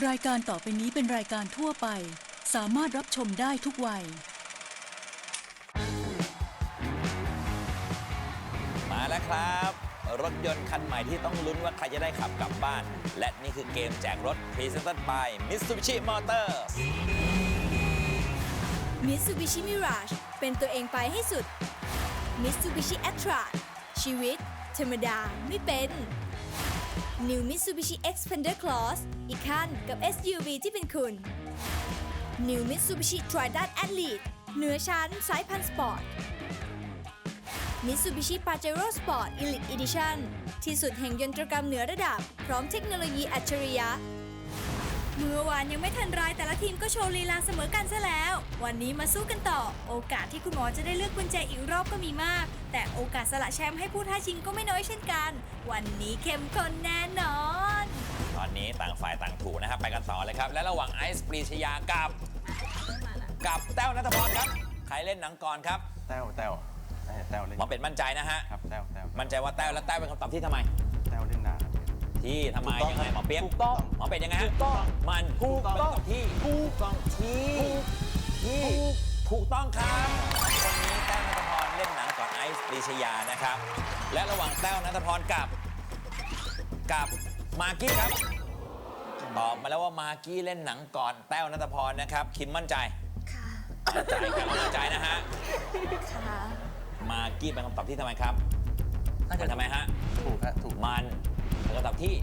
รายการต่อไปนี้เป็นรายการทั่วไป สามารถรับชมได้ทุกวัย มาแล้วครับ รถยนต์คันใหม่ที่ต้องลุ้นว่าใครจะได้ขับกลับบ้าน และนี่คือเกมแจกรถ Presented by Mitsubishi Motors Mitsubishi Mirage เป็นตัวเองไปให้สุด Mitsubishi a t r a ชีวิต ธรรมดาไม่เป็น New Mitsubishi Xpander Cross อีกขั้นกับ SUV ที่เป็นคุณ New Mitsubishi Triton Athlete เหนือชั้นสายพันธุ์สปอร์ต Mitsubishi Pajero Sport Elite Edition ที่สุดแห่งยนตรกรรมเหนือระดับ พร้อมเทคโนโลยีอัจฉริยะ เมื่อวานยังไม่ทันไรแต่ละทีมก็โชว์ลีลาเสมอกันซะแล้ว วันนี้มาสู้กันต่อ โอกาสที่คุณหมอจะได้เลือกกุญแจอีกรอบก็มีมาก แต่โอกาสสละแชมป์ให้ผู้ท้าชิงก็ไม่น้อยเช่นกัน วันนี้เข้มข้นแน่นอน ตอนนี้ต่างฝ่ายต่างถูกนะครับ ไปกันต่อเลยครับ และระหว่างไอซ์ปรีชยากับ กับแต้วนัทพรครับ ใครเล่นหนังก่อนครับแต้วแต้วเอ้ยแต้วเล่นหมอเป็ดมั่นใจนะฮะ ครับแต้วแต้วมั่นใจว่าแต้วและแต้วเป็นคำตอบที่ทำไม แต้วเล่นนานที่ทำไมถูกต้องยังไงหมอเปี๊ยกถูกต้องหมอเป็ดยังไงฮะถูกต้องมันถูกต้อง เป็นคำตอบที่ถูกต้องที่ที่ถูกต้องครับ ปรีชยานะครับ และระหว่างแต้วนัทพรกับ กับมากกี้ครับ ตอบมาแล้วว่ามากี้เล่นหนังก่อนแต้วนัทพรนะครับ คิมมั่นใจค่ะมั่นใจครับมั่นใจนะฮะค่ะมากี้เป็นคำตอบที่ทำไมครับมันทำไมฮะถูกฮะถูกมันเป็นคำตอบที่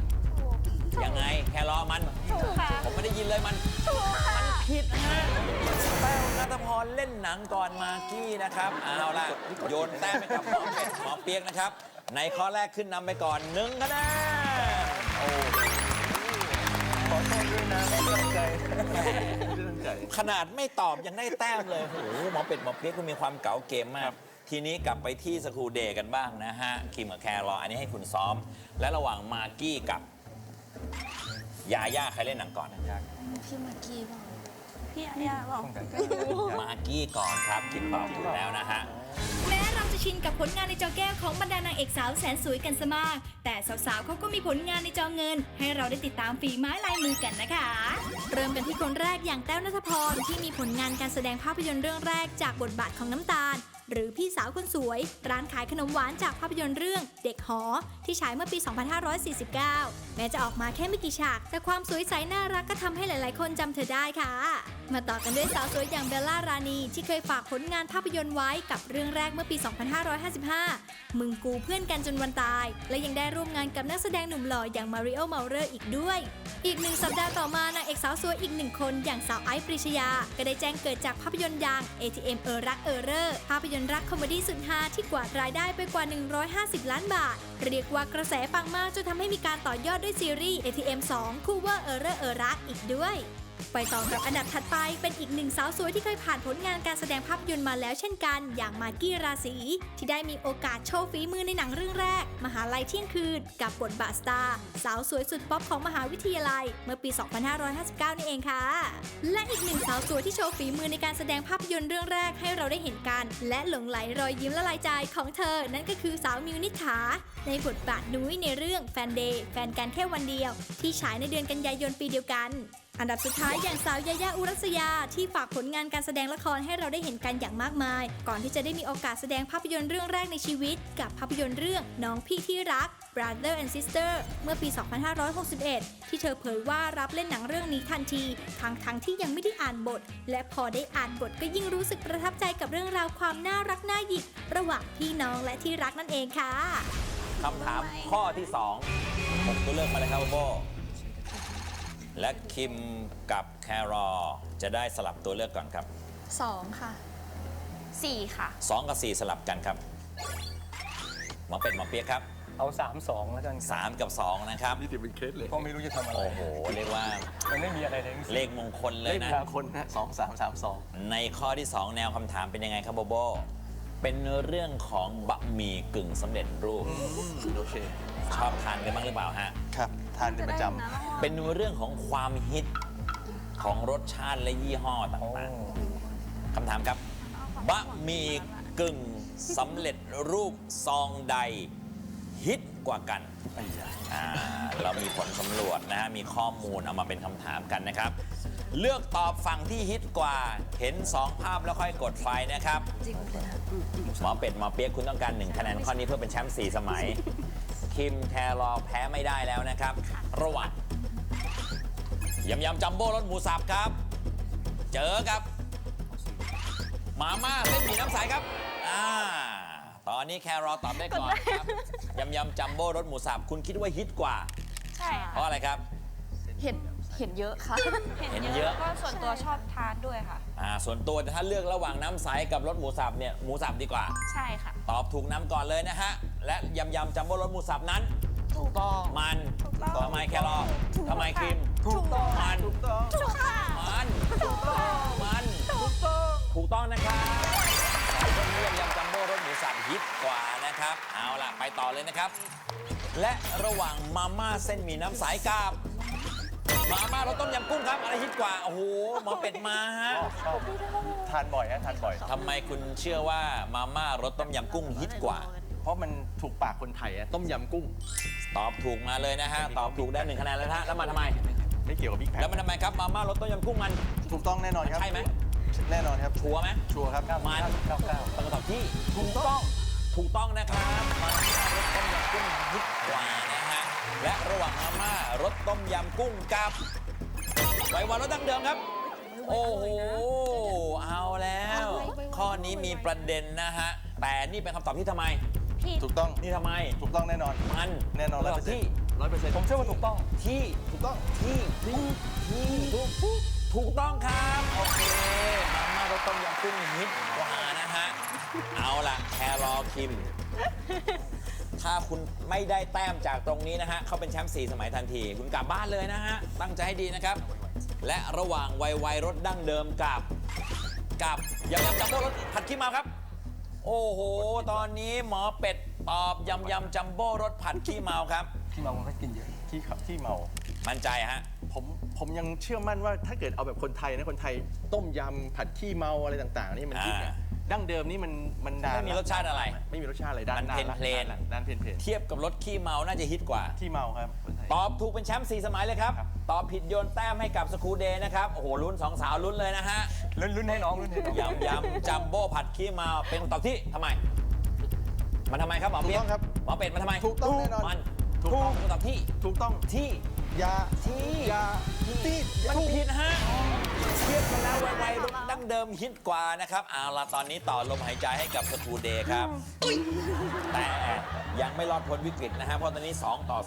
ยังไงแค่รอมันถูกค่ะผมไม่ได้ยินเลยมันถูกค่ะ ผิดฮะแต้วนัทพรเล่นหนังก่อนมากกี้นะครับเอาล่ะโยนแต้มไปกับหมอเป็ดหมอเปียกนะครับ ในข้อแรกขึ้นนำไปก่อนหนึ่งคะแนนโอ้ขอโทษด้วยนะไม่ตั้งใจไม่ได้ตั้งใจ ขนาดไม่ตอบยังได้แต้มเลยโอ้โหหมอเป็ดหมอเปียกคุณมีความเก๋าเกมมากทีนี้กลับไปที่สคูลเดย์กันบ้างนะฮะคิมกับแครออันนี้ให้คุณซ้อม และระหว่างมากกี้กับยาย่าใครเล่นหนังก่อนยากพี่มากี้บอก พี่อาญาบอกต้องกันมากกี้ก่อนครับคิมตอบถูกแล้วนะฮะ แม้เราจะชินกับผลงานในจอแก้วของบรรดานางเอกสาวแสนสวยกันซะมาก แต่สาวๆเขาก็มีผลงานในจอเงิน ให้เราได้ติดตามฝีไม้ลายมือกันนะคะ เริ่มกันที่คนแรกอย่างแต้วนัทพรที่มีผลงานการแสดงภาพยนตร์เรื่องแรกจากบทบาทของน้ำตาล หรือพี่สาวคนสวย ร้านขายขนมหวานจากภาพยนตร์เรื่อง เด็กหอ ที่ฉายเมื่อปี 2549 แม้จะออกมาแค่ไม่กี่ฉาก แต่ความสวยใสน่ารักก็ทำให้หลาย ๆ คนจำเธอได้ค่ะ มาต่อกันด้วยสาวสวยอย่างเบลล่ารานีที่เคยฝากผลงานภาพยนตร์ไว้กับเรื่องแรกเมื่อปี 2555 มึงกูเพื่อนกันจนวันตาย และยังได้ร่วมงานกับนักแสดงหนุ่มหล่ออย่างมาริโอ เมาเรอร์อีกด้วยอีกหนึ่งสัปดาห์ต่อมานางเอกสาวสวยอีกหนึ่งคนอย่างสาวไอซ์ปริชยา ก็ได้แจ้งเกิดจากภาพยนตร์อย่าง ATM เออรักเออเรอร์ภาพยนตร์รักคอมเมดี้สุดฮาที่กวาดรายได้ไปกว่า 150 ล้านบาท เรียกว่ากระแสปังมากจนทำให้มีการต่อยอดด้วยซีรีส์ ATM 2 คู่ว่าเออเอร์เออรักอีกด้วย ไปต่อกับอันดับถัดไปเป็นอีกหนึ่งสาวสวยที่เคยผ่านผลงานการแสดงภาพยนตร์มาแล้วเช่นกัน อย่างมากกี้ราศีที่ได้มีโอกาสโชว์ฝีมือในหนังเรื่องแรก มหาลัยเที่ยงคืน กับบทบาทสตาร์สาวสวยสุดป๊อปของมหาวิทยาลัย เมื่อปี 2559 นี่เองค่ะ และอีกหนึ่งสาวสวยที่โชว์ฝีมือในการแสดงภาพยนตร์เรื่องแรกให้เราได้เห็นกัน และหลงไหลรอยยิ้มละลายใจของเธอ นั่นก็คือสาวมิวนิษฐาในบทบาทนุ้ยในเรื่องแฟนเดย์แฟนกันแค่วันเดียว ที่ฉายในเดือนกันยายนปีเดียวกัน อันดับสุดท้ายอย่างสาวยายาอุรัสยา ที่ฝากผลงานการแสดงละครให้เราได้เห็นกันอย่างมากมาย ก่อนที่จะได้มีโอกาสแสดงภาพยนตร์เรื่องแรกในชีวิต กับภาพยนตร์เรื่องน้องพี่ที่รัก Brother and Sister เมื่อปี 2561 ที่เธอเผยว่ารับเล่นหนังเรื่องนี้ทันทีทั้งทั้งๆที่ยังไม่ได้อ่านบท และพอได้อ่านบทก็ยิ่งรู้สึกประทับใจกับเรื่องราวความน่ารักน่าหยิกระหว่างพี่น้องและที่รักนั่นเองค่ะคำถามข้อที่2ผมตัวเลือกมาเลยครับโบโบ และคิมกับแครอจะได้สลับตัวเลือกก่อนครับ สองค่ะ สี่ค่ะ2กับ4สลับกันครับหมอเป็ดหมอเปียกครับเอาสามสองแล้วกัน3กับ2นะครับ นี่ถือเป็นเคสเลยก็ไม่รู้จะทำอะไร โอ้โห เรียกว่ามันไม่มีอะไรทั้งสิ้นเลขมงคลเลยนะเลขคนนะสองสามสามสองในข้อที่ 2 แนวคำถามเป็นยังไงครับโบโบ เป็นเรื่องของบะหมี่กึ่งสำเร็จรูป โอเคชอบทานกันบ้างหรือเปล่าฮะ ครับ ทานเป็นประจเป็นเรื่องของความฮิตของรสชาติและยี่ห้อำต่างๆคำถามครับบะหมี่กึ่งสำเร็จรูปซองใด ฮิตกว่ากันออ่าเรามีผลสำรวจนะฮะมีข้อมูลเอามาเป็นคำถามกันนะครับ เลือกตอบฝั่งที่ฮิตกว่าเห็น 2 ภาพแล้วค่อยกดไฟนะครับหมอเป็ดหมอเปียกคุณต้องการ 1 คะแนนข้อนี้เพื่อเป็นแชมป์4สมัย คิมแครอแพ้ไม่ได้แล้วนะครับ ระหว่างยำยำจัมโบ้รสหมูสับครับ เจอกับหมาม่าเส้นหมี่น้ำใสครับอ่าตอนนี้แครอตอบได้ก่อนครับยำยำจัมโบ้รสหมูสับคุณคิดว่าฮิตกว่า ใช่เพราะอะไรครับ เห็น เห็นเยอะค่ะ เห็นเยอะ ก็ส่วนตัวชอบทานด้วยค่ะ อ่าส่วนตัวถ้าเลือกระหว่างน้ำใสกับรสหมูสับเนี่ยหมูสับดีกว่า ใช่ค่ะ ตอบถูกน้ำก่อนเลยนะฮะ และยำยำจัมโบ้รสหมูสับนั้น ถูกต้อง มันถูกต้องทำไมแครอททำไมครีมถูกต้อง มัน ถูกต้อง ถูกค่ะ มัน ถูกต้อง มัน ถูกต้อง ถูกต้องนะครับสองคนนี้ยำยำจัมโบ้รสหมูสับฮิตกว่านะครับ เอาล่ะ ไปต่อเลยนะครับ และระหว่างมาม่าเส้นหมี่น้ำใสกับ มาม่ารสต้มยำกุ้งครับ อะไรฮิตกว่า โอ้โหหมอเป็ดมาฮะชอบชอบทานบ่อยฮะทานบ่อย ทำไมคุณเชื่อว่ามาม่ารสต้มยำกุ้งฮิตกว่า เพราะมันถูกปากคนไทยอะต้มยำกุ้ง ตอบถูกมาเลยนะฮะ ตอบถูกได้หนึ่งคะแนนแล้วนะฮะ แล้วมันทำไม ไม่เกี่ยวกับบิ๊กแพแล้วมันทำไมครับ มาม่ารสต้มยำกุ้งมัน ถูกต้องแน่นอนครับใช่ไหม แน่นอนครับชัวร์ไหม ชัวร์ครับมัน เก้าเก้าเป็นคำตอบที่ถูกต้อง ถูกต้องนะครับ มาม่ารสต้มยำกุ้งฮิตกว่านะฮะ และระหว่างมาม่ารสต้มยำกุ้งกับไววานรสดั้งเดิมครับ โอ้โห เอาแล้ว ข้อนี้มีประเด็นนะฮะ แต่นี่เป็นคำตอบที่ทำไม ถูกต้องนี่ทำไม ถูกต้องแน่นอน มันแน่นอนคำตอบที่ร้อยเปอร์เซ็นต์ผมเชื่อว่าถูกต้องที่ถูกต้องที่ที่ที่ถูกถูกต้องครับโอเคมาม่ารสต้มยำกุ้งฮิตกว่านะฮะ เอาล่ะแครอคิม ถ้าคุณไม่ได้แต้มจากตรงนี้นะฮะเขาเป็นแชมป์4สมัยทันที คุณกลับบ้านเลยนะฮะ ตั้งใจให้ดีนะครับ และระหว่างไวไวรสดั้งเดิมกับกับยำยำจัมโบ้รสผัดขี้เมาครับ โอ้โห ตอนนี้หมอเป็ดตอบยำยำจัมโบ้รสผัดขี้เมาครับ ที่เมามันก็กินเยอะที่ขับที่เมามั่นใจฮะ ผมผมยังเชื่อมั่นว่าถ้าเกิดเอาแบบคนไทยนะคนไทยต้มยำผัดขี้เมาอะไรต่าง ๆ นี่มันฮิตเนี่ยอ่า ดั้งเดิมนี่มันมันนานไม่มีรสชาติอะไร ไม่มีรสชาติอะไรด้านมันด้าเพลนๆด้านด้านเพลนเพลนเทียบกับรถขี้เมาน่าจะฮิตกว่า ที่เมาครับคนไทยตอบถูกเป็นแชมป์4สมัยเลยครับ ครับ ตอบผิดโยนแต้มให้กับสกูเดย์นะครับ โอ้โหลุ้นสองสาวลุ้นเลยนะฮะลุ้นลุ้นให้น้องลุ้นให้น้องยำยำจัมโบ้ผัดขี้เมาเป็นคำตอบที่ทำไม มันทำไมครับหมอถูกเปี๊ยต้กองครับหมอเป็ดมันทำไมถูกต้องแน่นอนมันถูกต้อง เป็นคำตอบที่ถูกต้องที่ ยาที่ ยาที่มันผิดฮะ เทียบกันแล้วไวๆรุ่นดั้งเดิมฮิตกว่านะครับเอาละตอนนี้ต่อลมหายใจให้กับสกูเดย์ครับ แต่ยังไม่รอดพ้นวิกฤตนะฮะเพราะตอนนี้ 2 ต่อ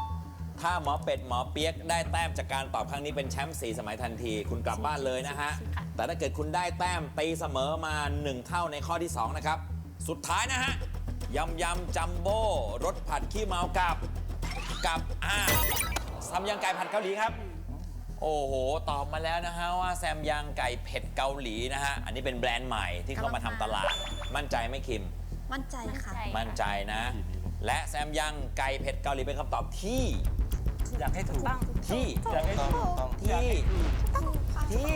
2 ถ้าหมอเป็ดหมอเปียกได้แต้มจากการตอบครั้งนี้เป็นแชมป์4สมัยทันที คุณกลับบ้านเลยนะฮะ แต่ถ้าเกิดคุณได้แต้มตีเสมอมา 1 เท่าในข้อที่ 2 นะครับ สุดท้ายนะฮะยำยำจัมโบ้รสผัดขี้เมากับ กับอ่าซัมยังไก่ผัดเกาหลีครับ โอ้โห ตอบมาแล้วนะฮะว่าแซมยังไก่เผ็ดเกาหลีนะฮะ อันนี้เป็นแบรนด์ใหม่ที่เข้ามาทำตลาด มั่นใจไหมคิม มั่นใจค่ะ มั่นใจนะ และแซมยังไก่เผ็ดเกาหลีเป็นคำตอบที่อยากให้ถูกที่อยากให้ถูกต้องที่ที่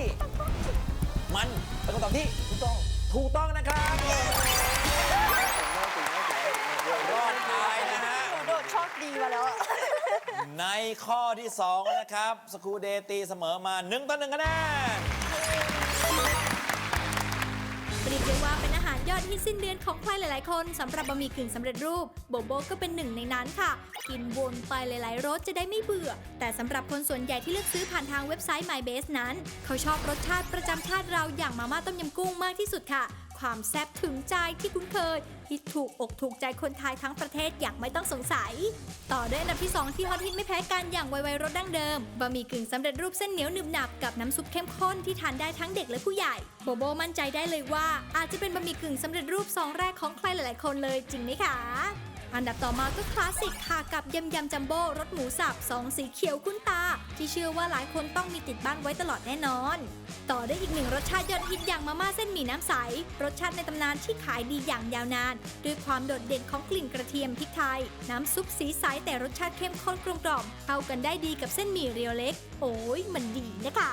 มันเป็นคำตอบที่ถูกต้องถูกต้องนะครับ ในข้อที่ 2 นะครับ สกูเดตีเสมอมา1ต่อ1คะแนนเรียกได้ว่าเป็นอาหารยอดฮิตสิ้นเดือนของใครหลาย ๆ คนสำหรับบะหมี่กึ่งสำเร็จรูปโบโบก็เป็นหนึ่งในนั้นค่ะ กินวนไปหลาย ๆ รสจะได้ไม่เบื่อ แต่สำหรับคนส่วนใหญ่ที่เลือกซื้อผ่านทางเว็บไซต์ MyBase นั้น เขาชอบรสชาติประจำชาติเราอย่างมาม่าต้มยำกุ้งมากที่สุดค่ะ ความแซ่บถึงใจที่คุ้นเคยที่ถูกอกถูกใจคนไทยทั้งประเทศอย่างไม่ต้องสงสัย ต่อด้วยอันดับที่ 2 ที่ฮอตฮิตไม่แพ้กันอย่างไวๆรสดั้งเดิมบะหมี่กึ่งสำเร็จรูปเส้นเหนียวหนึบหนับกับน้ำซุปเข้มข้นที่ทานได้ทั้งเด็กและผู้ใหญ่โบโบมั่นใจได้เลยว่า อาจจะเป็นบะหมี่กึ่งสำเร็จรูปซองแรกของใครหลาย ๆ คนเลยจริงไหมคะ อันดับต่อมาก็คลาสสิกค่ะกับยำยำจัมโบ้รสหมูสับซองสีเขียวคุ้นตา ที่เชื่อว่าหลายคนต้องมีติดบ้านไว้ตลอดแน่นอน ต่อได้อีกหนึ่งรสชาติยอดฮิตอย่างมาม่าเส้นหมี่น้ำใส รสชาติในตำนานที่ขายดีอย่างยาวนาน ด้วยความโดดเด่นของกลิ่นกระเทียมพริกไทย น้ำซุปสีใสแต่รสชาติเข้มข้นกลมกล่อมเข้ากันได้ดีกับเส้นหมี่เรียวเล็ก โอ้ยมันดีนะคะ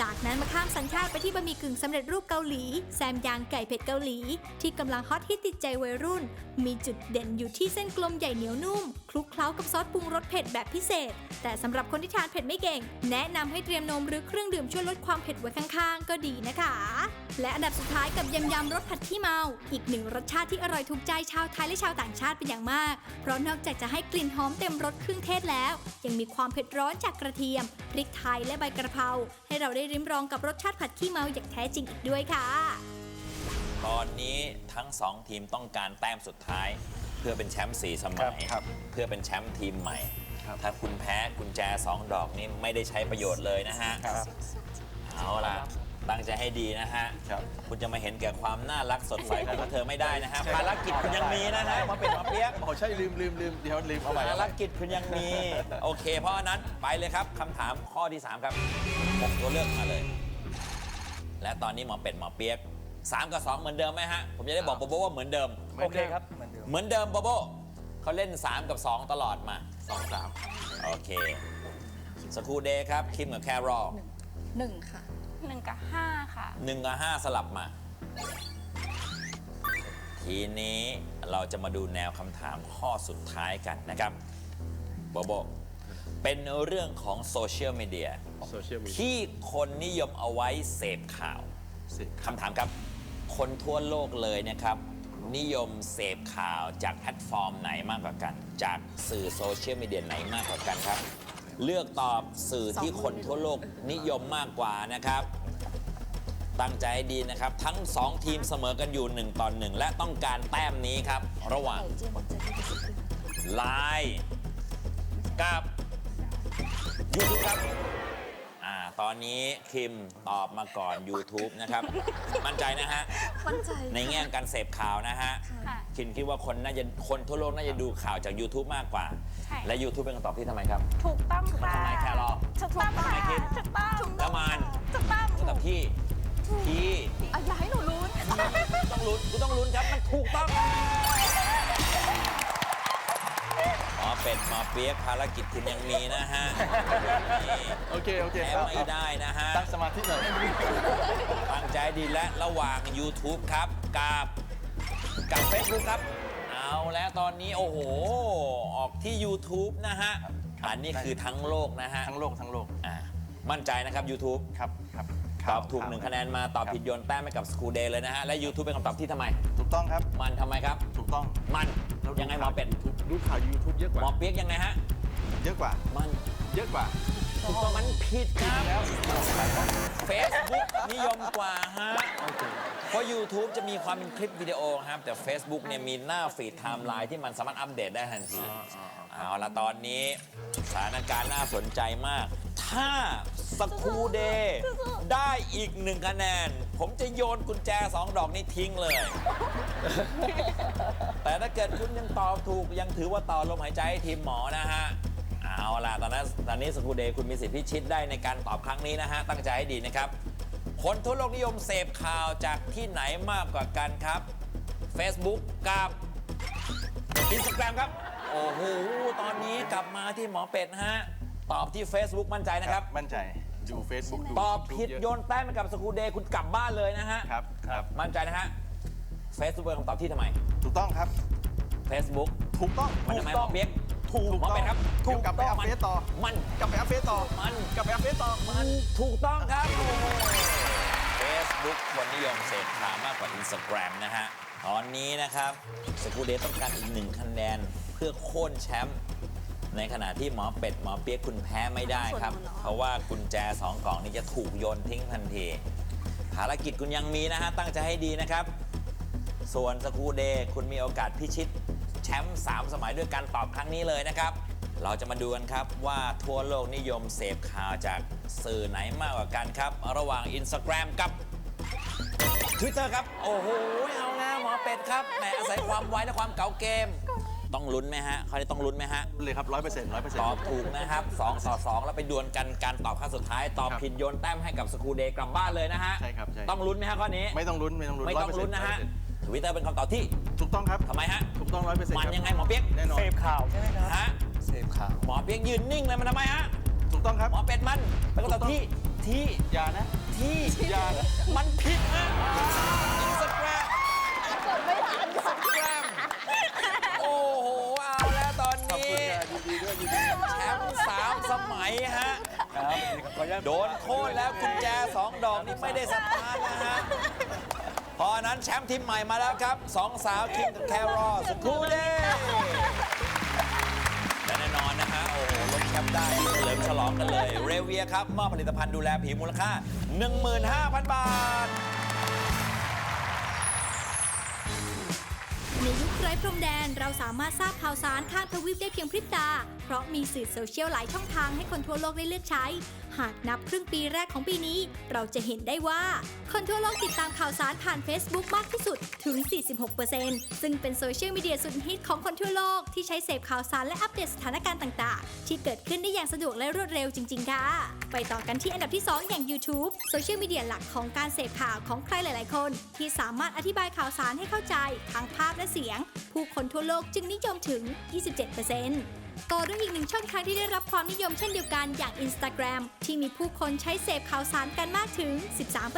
จากนั้นมาข้ามสัญชาติไปที่บะหมี่กึ่งสำเร็จรูปเกาหลี แซมยางไก่เผ็ดเกาหลี ที่กำลังฮอตฮิตติดใจวัยรุ่น มีจุดเด่นอยู่ที่เส้นกลมใหญ่เหนียวนุ่ม คลุกเคล้ากับซอสปรุงรสเผ็ดแบบพิเศษ แต่สำหรับคนที่ทานเผ็ดไม่เก่ง แนะนำให้เตรียมนมหรือเครื่องดื่มช่วยลดความเผ็ดไว้ข้างๆ ก็ดีนะคะ และอันดับสุดท้ายกับยำยำรสผัดขี้เมา อีกหนึ่งรสชาติที่อร่อยถูกใจชาวไทยและชาวต่างชาติเป็นอย่างมาก เพราะนอกจากจะให้กลิ่นหอมเต็มรสเครื่องเทศแล้ว ยังมีความเผ็ดร้อนจากกระเทียมพริกไทยและใบกระเพราให้เราได้ริมรองกับรสชาติผัดขี้เมาอย่างแท้จริงอีกด้วยค่ะ ตอนนี้ทั้งสองทีมต้องการแต้มสุดท้าย เพื่อเป็นแชมป์สี่สมัย ครับเพื่อเป็นแชมป์ทีมใหม่ ครับ ถ้าคุณแพ้กุญแจสองดอกนี้ไม่ได้ใช้ประโยชน์เลยนะฮะ ครับ เอาล่ะ ตั้งใจให้ดีนะฮะ ครับคุณจะมาเห็นแก่ความน่ารักสดใสของพวกเธอไม่ได้นะฮะ ภารกิจคุณยังมีนะฮะมาเป็นมาเปียกโอ้ใช่ลืมลืมลืมเดี๋ยวลืมเอาใหม่เอาภาใหรม่กิจคุณยังมี โอเค เพราะฉะนั้นไปเลยครับคำถามข้อที่ 3 ครับหกตัวเลือกมาเลย และตอนนี้หมอเป็ดหมอเปียก3กับ2เหมือนเดิมไหมฮะ ผมจะได้บอกโบโบว่าเหมือนเดิม โอเคครับเหมือนเดิมเหมือนเดิมโบโบเขาเล่น 3 กับ 2 ตลอดมาสองสามโอเค สกูเดย์ครับ คิมกับแครอลหนึ่งค่ะ หนึ่งกับห้าค่ะ หนึ่งกับห้าสลับมา ทีนี้เราจะมาดูแนวคำถามข้อสุดท้ายกันนะครับโบโบเป็นเรื่องของโซเชียลมีเดียโซเชียลมีเดียที่คนนิยมเอาไว้เสพข่าว สิคำถามครับ คนทั่วโลกเลยนะครับ นิยมเสพข่าวจากแพลตฟอร์มไหนมากกว่ากัน จากสื่อโซเชียลมีเดียไหนมากกว่ากันครับ เลือกตอบสื่อที่คนทั่วโลกนิยมมากกว่านะครับ ตั้งใจให้ดีนะครับ ทั้ง 2 ทีมเสมอกันอยู่ 1 ต่อ 1 และต้องการแต้มนี้ครับ ระหว่างไลน์กับยูทูบครับอ่า ตอนนี้คิมตอบมาก่อน YouTube นะครับ มั่นใจนะฮะ มั่นใจ ในแง่การเสพข่าวนะฮะ ค่ะ คิมคิดว่าคนน่าจะคนทั่วโลกน่าจะดูข่าวจาก YouTube มากกว่า ใช่ และ YouTube เป็นคำตอบที่ทำไมครับ ถูกต้องค่ะทำไมแครอทถูกต้องทำไมค่ะคิด ถูกต้องแล้วมันถูกต้องคำตอบที่ที่ อะอย่าให้หนูรู้ต้องลุ้นกูต้องลุ้นครับ มันถูกต้องหมอ เป็ดหมอเปียกภารกิจคุณยังมีนะฮะนี่โอเค โอเคแพ้เอาไม่ได้นะฮะ ตั้งสมาธิหน่อย ตั้งใจดีและระหว่าง YouTube ครับ กับกับ Facebook ครับ เอาแล้วตอนนี้โอ้โห ออกที่ YouTube นะฮะ อันนี้คือทั้งโลกนะฮะทั้งโลก ทั้งโลก อ่ามั่นใจนะครับ YouTube ครับ ครับตอบถูกหนึ่งคะแนนมาตอบผิดโยนแต้มให้กับ School Day เลยนะฮะ และ YouTube เป็นคำตอบที่ทำไม ถูกต้องครับ มันทำไมครับ ถูกต้องมันเราดูยังไงหมอเป็ดข่าว YouTube ดูข่าว YouTube เยอะกหมอว่าเปียกยังไงฮะ เยอะกว่ามันเยอะกว่า ถูกต้องมันผิดครับเฟซบุ๊กนิยมกว่าฮะ เพราะ YouTube จะมีความเป็นคลิปวิดีโอครับ แต่ Facebook เนี่ยมีหน้าฟีดไทม์ไลน์ที่มันสามารถอัปเดตได้ทันที เอาละตอนนี้สถานการณ์น่าสนใจมาก ถ้าสกูเดย์ได้อีกหนึ่งคะแนน ผมจะโยนกุญแจสองดอกนี้ทิ้งเลย แต่ถ้าเกิดคุณยังตอบถูกยังถือว่าต่อลมหายใจให้ทีมหมอนะฮะ เอาล่ะ ตอนนั้นตอนนี้สกูเดย์คุณมีสิทธิพิชิตได้ในการตอบครั้งนี้นะฮะ ตั้งใจให้ดีนะครับ คนทั่วโลกนิยมเสพข่าวจากที่ไหนมากกว่ากันครับ Facebook กับ Instagram ครับ โอ้โห ตอนนี้กลับมาที่หมอเป็ดฮะ ตอบที่ Facebook มั่นใจนะครับ มั่นใจดู Facebook ดูตอบ YouTube ผิดเะโยนแต้มให้กับสกูเดย์คุณกลับบ้านเลยนะฮะ ครับครับ มั่นใจนะฮะ Facebook เป็นคำตอบที่ทำไม ถูกต้องครับ Facebook ถูกต้องมันทำไมหมอเปียกถูกหมอเป็ดครับ ถูกกลับไปอัพเฟซต่อ มันกลับไปอัพเฟซต่อ มันกลับไปอัพเฟซต่อ มันถูกต้องครับเฟซบุ๊กคนนิยมเสพข่าวมากกว่า Instagram นะฮะ ตอนนี้นะครับสกูเดย์ต้องการอีกหนึ่งคะแนนเพื่อโค่นแชมป์ ในขณะที่หมอเป็ดหมอเปียกคุณแพ้ไม่ได้ครับ เพราะว่ากุญแจ2กล่องนี้จะถูกโยนทิ้งทันที ภารกิจคุณยังมีนะฮะ ตั้งใจให้ดีนะครับ ส่วนสกูเดย์คุณมีโอกาสพิชิตแชมป์3สมัยด้วยการตอบครั้งนี้เลยนะครับ เราจะมาดูกันครับว่าทั่วโลกนิยมเสพข่าวจากสื่อไหนมากกว่ากันครับ ระหว่าง Instagram กับ Twitter ครับ โอ้โห เอาแล้วหมอเป็ดครับ แหมอาศัยความไวและความเก๋าเกม ต้องลุ้นไหมฮะเขาได้ต้องลุ้นไหมฮะ เลยครับร้อยเปอร์เซ็นต์ร้อยเปอร์เซ็นตต์อบถูกนะครับ2ต่อ2แล้วไปดวลกันการตอบครั้งสุดท้าย ตอบครับผิดโยนแต้มให้กับสกูเดย์กลับบ้านเลยนะฮะใช่ครับใช่ต้องลุ้นไหมฮะข้อนี้ ไม่ต้องลุ้นไม่ต้องลุ้นไม่ต้องลุ้นนะฮะ100%ทวิตเตอร์เป็นคำตอบที่ถูกต้องครับทำไมฮะ ถูกต้องร้อยเปอร์เซ็นต์มันยังไงหมอเปี๊ยกแน่นอนเสพข่าวใช่ไหมครับฮะเสพข่าวหมอเปียกยืนนิ่งเลยมันทำไมฮะ ถูกต้องครับหมอเป็ดมันเป็นคำตอบที่ที่อย่านะที่อย่านะมันผิดนะ โดนโค่นแล้วกุญแจสองดอกนี่ไม่ได้สตาร์ทนะฮะเพรนั้นแชมป์ทีมใหม่มาแล้วครับสองสาวคิมกับแครอลสกูเด้และแน่นอนนะฮะโอ้โหลดแชมป์ได้เฉลิมฉลองกันเลย เรเวียครับ มอบผลิตภัณฑ์ดูแลผิวมูลค่า 15,000 บาท ในยุคไร้พรมแดนเราสามารถทราบข่าวสารข้ามทวีปได้เพียงพริบตา เพราะมีสื่อโซเชียลหลายช่องทางให้คนทั่วโลกได้เลือกใช้หากนับครึ่งปีแรกของปีนี้ เราจะเห็นได้ว่า คนทั่วโลกติดตามข่าวสารผ่าน Facebook มากที่สุดถึง 46%ซึ่งเป็นโซเชียลมีเดียสุดฮิตของคนทั่วโลกที่ใช้เสพข่าวสารและอัปเดตสถานการณ์ต่างๆ ที่เกิดขึ้นได้อย่างสะดวกและรวดเร็วจริง ๆ ค่ะ ไปต่อกันที่อันดับที่ 2 อย่าง YouTube โซเชียลมีเดียหลักของการเสพข่าวของใครหลาย ๆ คน ที่สามารถอธิบายข่าวสารให้เข้าใจทั้งภาพและเสียง ผู้คนทั่วโลกจึงนิยมถึง 27%ต่อด้วยอีกหนึ่งช่องทางที่ได้รับความนิยมเช่นเดียวกันอย่าง Instagram ที่มีผู้คนใช้เสพข่าวสารกันมากถึง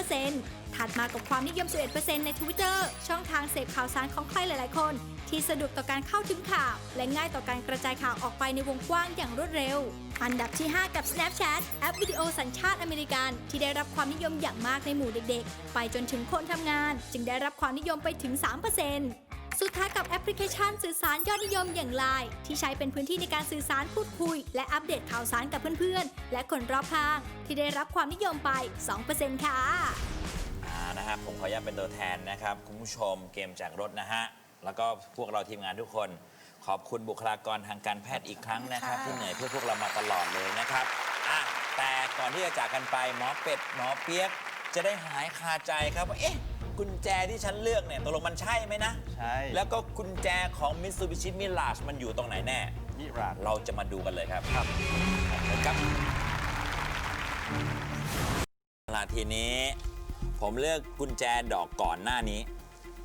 13%ถัดมากับความนิยม 11%ใน Twitter ช่องทางเสพข่าวสารของใครหลาย ๆ คน ที่สะดวกต่อการเข้าถึงข่าว และง่ายต่อการกระจายข่าวออกไปในวงกว้างอย่างรวดเร็วอันดับที่ 5 กับ Snapchat แอปวิดีโอสัญชาติอเมริกัน ที่ได้รับความนิยมอย่างมากในหมู่เด็กๆ ไปจนถึงคนทำงาน จึงได้รับความนิยมไปถึง 3% สุดท้ายกับแอปพลิเคชันสื่อสารยอดนิยมอย่าง Line ที่ใช้เป็นพื้นที่ในการสื่อสารพูดคุย และอัปเดตข่าวสารกับเพื่อนๆ และคนรอบข้าง ที่ได้รับความนิยมไป 2%ค่ะอ่านะครับผมขออนุญาตเป็นตัวแทนนะครับ คุณผู้ชมเกมจากรถนะฮะ แล้วก็พวกเราทีมงานทุกคน ขอบคุณบุคลากรทางการแพทย์อีกครั้งนะครับ ที่เหนื่อยเพื่อพวกเรามาตลอดเลยนะครับอะแต่ก่อนที่จะจากกันไปหมอเป็ดหมอเปียกจะได้หายคาใจครับว่าเอ๊ะ กุญแจที่ฉันเลือกเนี่ยตกลงมันใช่ไหมนะ ใช่แล้วก็กุญแจของ Mitsubishi Mirage มันอยู่ตรงไหนแน่มิราดเราจะมาดูกันเลยครับครับครับลาทีนี้ ผมเลือกกุญแจดอกก่อนหน้านี้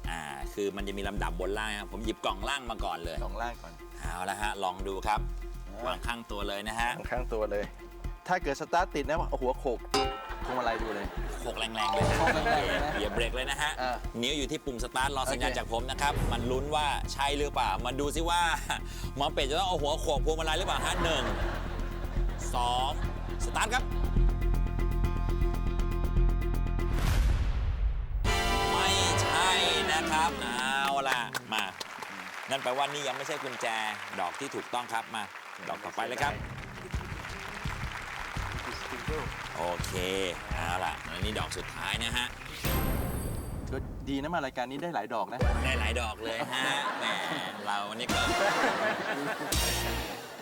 อ่า คือมันจะมีลำดับบนล่างนะครับ ผมหยิบกล่องล่างมาก่อนเลย สองล่างก่อนเอาละฮะ ลองดูครับอ่าวางข้างตัวเลยนะฮะ ข้างตัวเลย ถ้าเกิดสตาร์ทติดนะเอาหัวโขก พวงมาลัยดูเลย โขกแรงๆเลยนะโขกแรงๆเลยนะอย่าเบรกเลยนะฮะอ่านิ้วอยู่ที่ปุ่มสตาร์ทรอสัญญาณโอเคจากผมนะครับ มันลุ้นว่าใช่หรือเปล่า มาดูซิว่า หมอเป็ดจะต้องเอาหัวโขกพวงมาลัยหรือเปล่าฮะหนึ่งสองสตาร์ทครับ ไม่ใช่นะครับ เอาล่ะ มา นั่นแปลว่านี่ยังไม่ใช่กุญแจดอกที่ถูกต้องครับมา ดอกต่อไปเลยครับ โอเค เอาล่ะแล้วนี่ดอกสุดท้ายนะฮะ ก็ดีนะมารายการนี้ได้หลายดอกนะ ได้หลายดอกเลยฮะ แหม เรานี่ก็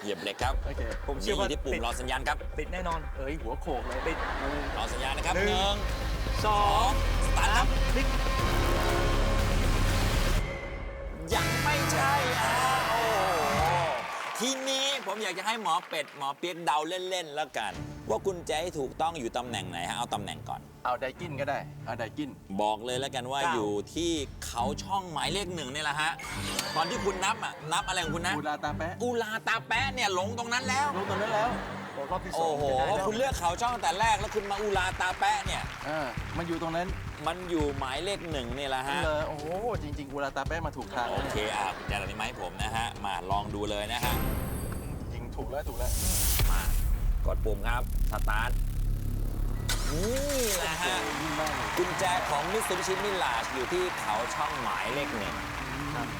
เหยียบเหล็กครับโอเคผมเชื่อว่านี่ยู่ที่ปุ่ติมดรอสัญญาณครับ ติดแน่นอน เอ้ยหัวโขกเลยติด รอสัญญาณนะครับหหนึ่ง นึ่งสอสองงสตาร์ทครับพลิกยังไม่ใช่อะโอ้โห ทีนี้ผมอยากจะให้หมอเป็ดหมอเปียกเดาเล่นๆแล้วกัน ว่ากุญแจที่ถูกต้องอยู่ตำแหน่งไหนฮะเอาตำแหน่งก่อน เอาไดกินก็ได้ เอาไดกิน บอกเลยแล้วกันว่าเก้า อยู่ที่เขาช่องหมายเลขหนึ่งนี่แหละฮะตอนที่คุณนับอะนับอะไรของคุณนะ อูลาตาแปะอุลาตาแปะเนี่ยหลงตรงนั้นแล้ว ลงตรงนั้นแล้ว โอ้รอบที่สอโอ้งโหจะได้เพราะแล้วคุณเลือกเขาช่องแต่แรกแล้วคุณมาอุลาตาแปะเนี่ยอ่ามันอยู่ตรงนั้นมันอยู่หมายเลขหนึ่งนี่แหละฮะ เลยโอ้โหจริงๆอูลาตาแปะมาถูกทางโอแล้วเคอะกุญแจดอกนี้มาให้ผมนะฮะ มาลองดูเลยนะฮะจริงถูกแล้วถูกแล้ว มากดปุ่มครับ สตาร์ท นี่แหละฮะยิ่งมากเลยกุญแจของมิ t ซูบิชิมิลาชอยู่ที่เขาช่องหมายเลขหนึ่ง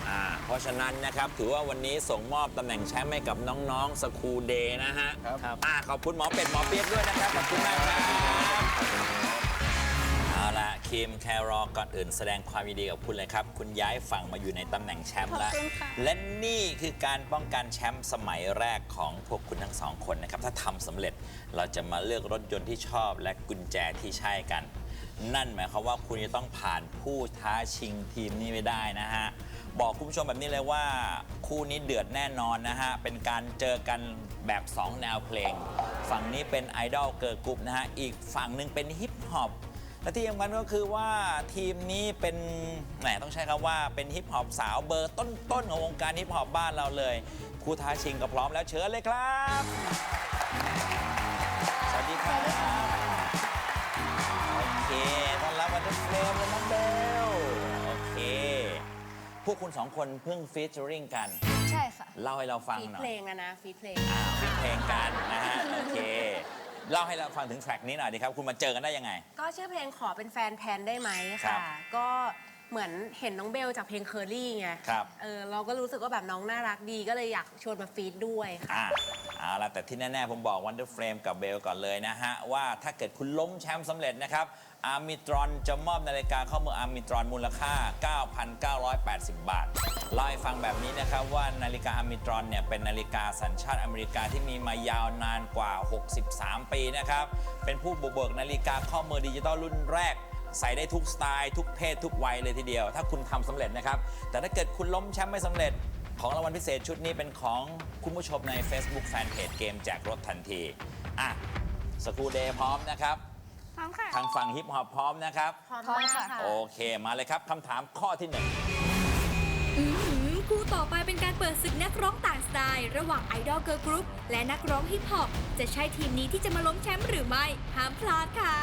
อ่าเพราะฉะนั้นนะครับถือว่าวันนี้ส่งมอบตำแหน่งแชมป์ให้กับน้องๆสคูเดย์นะฮะครับอ่าขอบคุณหมอเป็ดหมอเปียกด้วยนะครับขอบคุณมากครับเอาละคิมแครอก่อนอื่นแสดงความยินดีกับคุณเลยครับ คุณย้ายฝั่งมาอยู่ในตำแหน่งแชมป์แล้วขอบคุณค่ะ และนี่คือการป้องกันแชมป์สมัยแรกของพวกคุณทั้งสองคนนะครับถ้าทำสำเร็จเราจะมาเลือกรถยนต์ที่ชอบและกุญแจที่ใช่กัน นั่นหมายความว่าคุณจะต้องผ่านผู้ท้าชิงทีมนี้ไม่ได้นะฮะ บอกคุณผู้ชมแบบนี้เลยว่า คู่นี้เดือดแน่นอนนะฮะ เป็นการเจอกันแบบ 2 แนวเพลง ฝั่งนี้เป็นไอดอลเกิร์ลกรุ๊ปนะฮะ อีกฝั่งหนึ่งเป็นฮิปฮอปและที่สำคัญก็คือว่าทีมนี้เป็นแหมต้องใช้คำว่าเป็นฮิปฮอปสาวเบอร์ต้นๆของวงการฮิปฮอปบ้านเราเลย คู่ท้าชิงก็พร้อมแล้วเชิญเลยครับ เดอะเฟรมและน้องเบลโอเค พวกคุณสองคนเพิ่งฟีเจอริ่งกัน ใช่ค่ะเล่าให้เราฟังฟีดหน่อเพลงนะฟีดเพลง อ่าฟีดเพลงกันนะฮะ โอเค เล่าให้เราฟังถึงแทร็กนี้หน่อยดีครับ คุณมาเจอกันได้ยังไง ก็ชื่อเพลงขอเป็นแฟนแทนได้ไหมครัค่ะ บก็เหมือนเห็นน้องเบลจากเพลงเคอรี่ไงครับ เออเราก็รู้สึกว่าแบบน้องน่ารักดีก็เลยอยากชวนมาฟีดด้วยค่ะ อ่าเอาละแต่ที่แน่ ๆ ผมบอกวันเดอร์เฟรมกับเบลก่อนเลยนะฮะ ว่าถ้าเกิดคุณล้มแชมป์สำเร็จนะครับ อาร์มิตรอนจะมอบนาฬิกาข้อมืออาร์มิตรอนมูลค่า 9,980 บาทเล่าให้ฟังแบบนี้นะครับว่านาฬิกาอาร์มิตรอนเนี่ยเป็นนาฬิกาสัญชาติอเมริกาที่มีมายาวนานกว่า 63 ปีนะครับเป็นผู้บุกเบิกนาฬิกาข้อมือดิจิตอลรุ่นแรกใส่ได้ทุกสไตล์ทุกเพศทุกวัยเลยทีเดียว ถ้าคุณทำสำเร็จนะครับ แต่ถ้าเกิดคุณล้มแชมป์ไม่สำเร็จ ของรางวัลพิเศษชุดนี้เป็นของคุณผู้ชมใน Facebook Fanpage เกมแจกรถทันที อะสกูเดย์พร้อมนะครับ พร้อมค่ะ ทางฝั่งฮิปฮอปพร้อมนะครับ พร้อมพร้อมมากค่ะค่ะ โอเคมาเลยครับคำถามข้อที่หนึ่งอืมคู่ต่อไปเป็นการเปิดศึกนักร้องต่างสไตล์ ระหว่างไอดอลเกิร์ลกรุ๊ปและนักร้องฮิปฮอปจะใช่ทีมนี้ที่จะมาล้มแชมป์หรือไม่ ห้ามพลาดค่ะ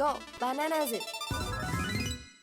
Go bananas it